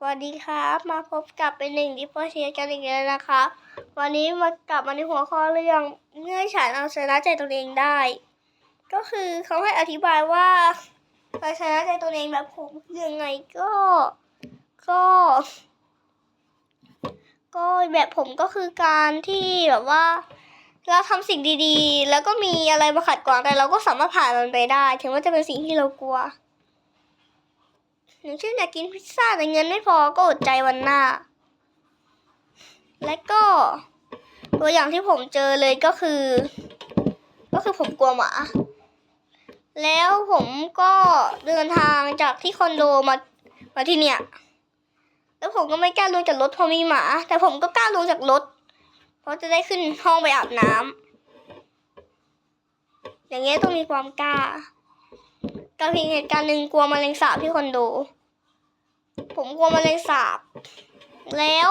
สวัสดีครับ มาพบกับเป็นหนึ่งดิปโปเชียกันอีกแล้วนะครับวันนี้มากลับมาในหัวข้อเรื่องเมื่อฉันเอาชนะใจตัวเองได้ ก็คือเขาให้อธิบายว่ากาชนะใจตัวเองแบบผมยังไงก็ ก็ ก็แบบผมก็คือการที่แบบว่า เราทำสิ่งดีๆ แล้วก็มีอะไรมาขัดขวางแต่เราก็สามารถผ่านมันไปได้ ถึงว่าจะเป็นสิ่งที่เรากลัว อย่างเช่นอยากกินพิซซ่าแต่เงินไม่พอก็อดใจวันหน้า และก็ตัวอย่างที่ผมเจอเลยก็คือ ก็คือผมกลัวหมา แล้วผมก็เดินทางจากที่คอนโดมามาที่เนี่ย แล้วผมก็ไม่กล้าลงจากรถเพราะมีหมา แต่ผมก็กล้าลงจากรถ เพราะจะได้ขึ้นห้องไปอาบน้ำอย่างเงี้ยต้องมีความกล้า กับอีกเหตุการณ์หนึ่งกลัวมแมลงสาบที่คอนโด ผมกลัวมแมลงสาบ แล้ว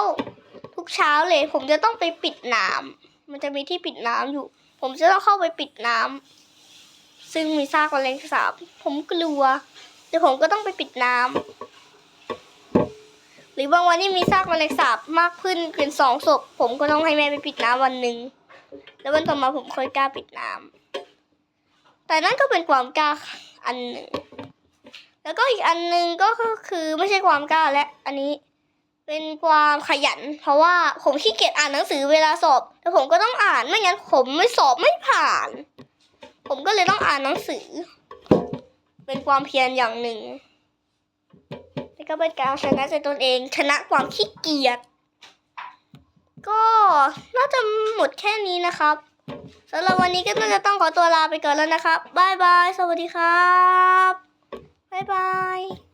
ทุกเช้าเลย ผมจะต้องไปปิดน้ำมันจะมีที่ปิดน้ำอยู่ ผมจะต้องเข้าไปปิดน้ำซึ่งมีซากมแมลงสาบ ผมกลัวแต่ผมก็ต้องไปปิดน้ำหรือบางวันที่มีซากมแมลงสาบมากขึ้นเป็นสองศพผมก็ต้องให้แม่ไปปิดน้ำวันหนึ่งแล้ววันต่อมาผมค่อยกล้าปิดน้ำแต่นั่นก็เป็นความกล้า อันหนึ่ง แล้วก็อีกอันหนึ่งก็คือไม่ใช่ความกล้าและ อันนี้เป็นความขยัน เพราะว่าผมขี้เกียจอ่านหนังสือเวลาสอบแต่ผมก็ต้องอ่านไม่งั้นผมไม่สอบไม่ผ่าน ผมก็เลยต้องอ่านหนังสือ เป็นความเพียรอย่างหนึ่งแล้วก็เป็นการชนะใจตนเองชนะความขี้เกียจก็น่าจะหมดแค่นี้นะครับ สำหรับวันนี้ก็น่าจะต้องขอตัวลาไปก่อนแล้วนะครับบายบาย สวัสดีครับบายบาย